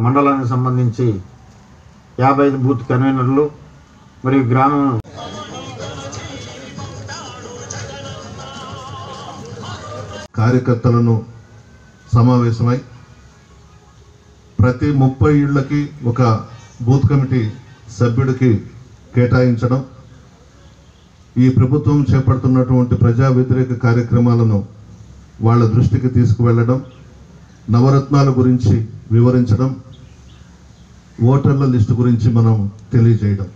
మండలానికి సంబంధించి యాభై ఐదు బూత్ కన్వీనర్లు మరియు గ్రామం కార్యకర్తలను సమావేశమై ప్రతి ముప్పై ఇళ్ళకి ఒక బూత్ కమిటీ సభ్యుడికి కేటాయించడం ఈ ప్రభుత్వం చేపడుతున్నటువంటి ప్రజా వ్యతిరేక కార్యక్రమాలను వాళ్ళ దృష్టికి తీసుకువెళ్ళడం నవరత్నాల గురించి వివరించడం ఓటర్ల లిస్టు గురించి మనం తెలియజేయడం.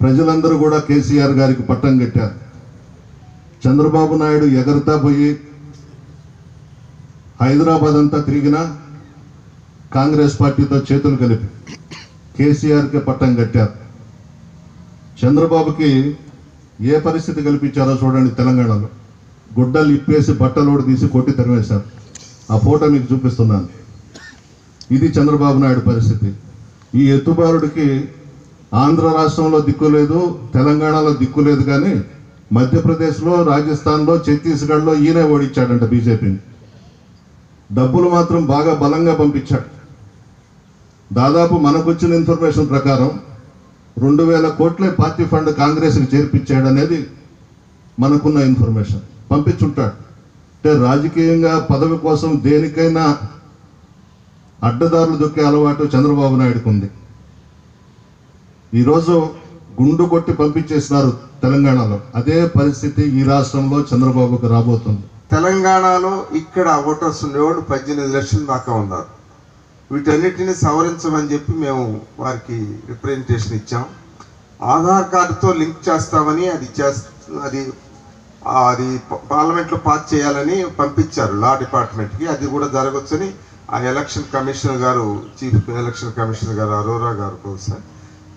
ప్రజలందరూ కూడా కేసీఆర్ గారికి పట్టం కట్టారు. చంద్రబాబు నాయుడు ఎగరతా పోయి హైదరాబాద్ అంతా తిరిగినా కాంగ్రెస్ పార్టీతో చేతులు కలిపి కేసీఆర్కి పట్టం కట్టారు. చంద్రబాబుకి ఏ పరిస్థితి కల్పించారో చూడండి తెలంగాణలో. గుడ్డలు ఇప్పేసి బట్టలోడు తీసి కొట్టి తరివేశారు ఆ ఫోటో మీకు చూపిస్తున్నాను. ఇది చంద్రబాబు నాయుడు పరిస్థితి. ఈ ఎత్తుబారుడికి ఆంధ్ర రాష్ట్రంలో దిక్కు లేదు తెలంగాణలో దిక్కు లేదు కానీ మధ్యప్రదేశ్లో రాజస్థాన్లో ఛత్తీస్గఢ్లో ఈయనే ఓడించాడంట బీజేపీని. డబ్బులు మాత్రం బాగా బలంగా పంపించాడు. దాదాపు మనకు వచ్చిన ఇన్ఫర్మేషన్ ప్రకారం రెండు వేల కోట్లే పార్టీ ఫండ్ కాంగ్రెస్కి చేర్పించాడు అనేది మనకున్న ఇన్ఫర్మేషన్. పంపించుంటాడు. అంటే రాజకీయంగా పదవి కోసం దేనికైనా అడ్డదారులు దొక్కే అలవాటు చంద్రబాబు నాయుడుకు ఉంది. ఈరోజు గుండు కొట్టి పంపించేసినారు తెలంగాణలో. అదే పరిస్థితి ఈ రాష్ట్రంలో చంద్రబాబుకు రాబోతుంది. తెలంగాణలో ఇక్కడ ఓటర్స్ ఉండేవాళ్ళు పద్దెనిమిది లక్షల దాకా ఉన్నారు. వీటన్నిటిని సవరించమని చెప్పి మేము వారికి రిప్రజెంటేషన్ ఇచ్చాం. ఆధార్ కార్డుతో లింక్ చేస్తామని అది అది అది పార్లమెంట్లో పాస్ చేయాలని పంపించారు లా డిపార్ట్మెంట్కి. అది కూడా జరగవచ్చని ఆ ఎలక్షన్ కమిషనర్ గారు చీఫ్ ఎలక్షన్ కమిషనర్ గారు అరోరా గారు బహుశా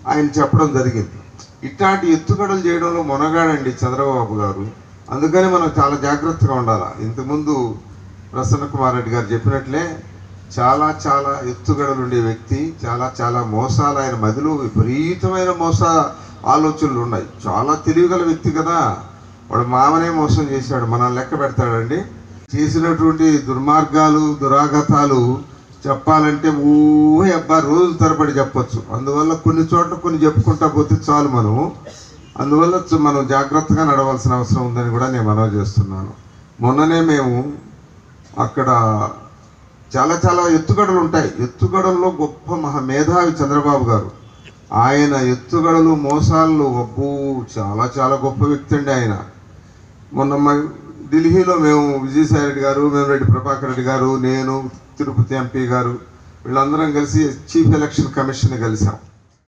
ఆయన చెప్పడం జరిగింది. ఇట్లాంటి ఎత్తుగడలు చేయడంలో మొనగాడండి చంద్రబాబు గారు. అందుకని మనం చాలా జాగ్రత్తగా ఉండాలి. ఇంతకుముందు ప్రసన్న కుమార్ రెడ్డి గారు చెప్పినట్లే చాలా చాలా ఎత్తుగడలు ఉండే వ్యక్తి చాలా చాలా మోసాలు ఆయన మదిలో విపరీతమైన మోస ఆలోచనలు ఉన్నాయి. చాలా తెలివిగల వ్యక్తి కదా. వాడు మామనే మోసం చేశాడు మనం లెక్క పెడతాడండి. చేసినటువంటి దుర్మార్గాలు దురాగతాలు చెప్పాలంటే ఊహే అబ్బా రోజుల తరబడి చెప్పచ్చు. అందువల్ల కొన్ని చోట్ల కొన్ని చెప్పుకుంటా పోతే చాలు మనం. అందువల్ల మనం జాగ్రత్తగా నడవాల్సిన అవసరం ఉందని కూడా నేను మనవి చేస్తున్నాను. మొన్ననే మేము అక్కడ చాలా చాలా ఎత్తుగడలు ఉంటాయి. ఎత్తుగడల్లో గొప్ప మహా మేధావి చంద్రబాబు గారు. ఆయన ఎత్తుగడలు మోసాలు అబ్బో చాలా చాలా గొప్ప వ్యక్తి అండి ఆయన. మొన్న మా ఢిల్లీలో మేము విజయసాయి రెడ్డి గారు వేమిరెడ్డి ప్రభాకర్ రెడ్డి గారు నేను తిరుపతి ఎంపీ గారు వీళ్ళందరం కలిసి చీఫ్ ఎలక్షన్ కమిషన్ కలిసాం.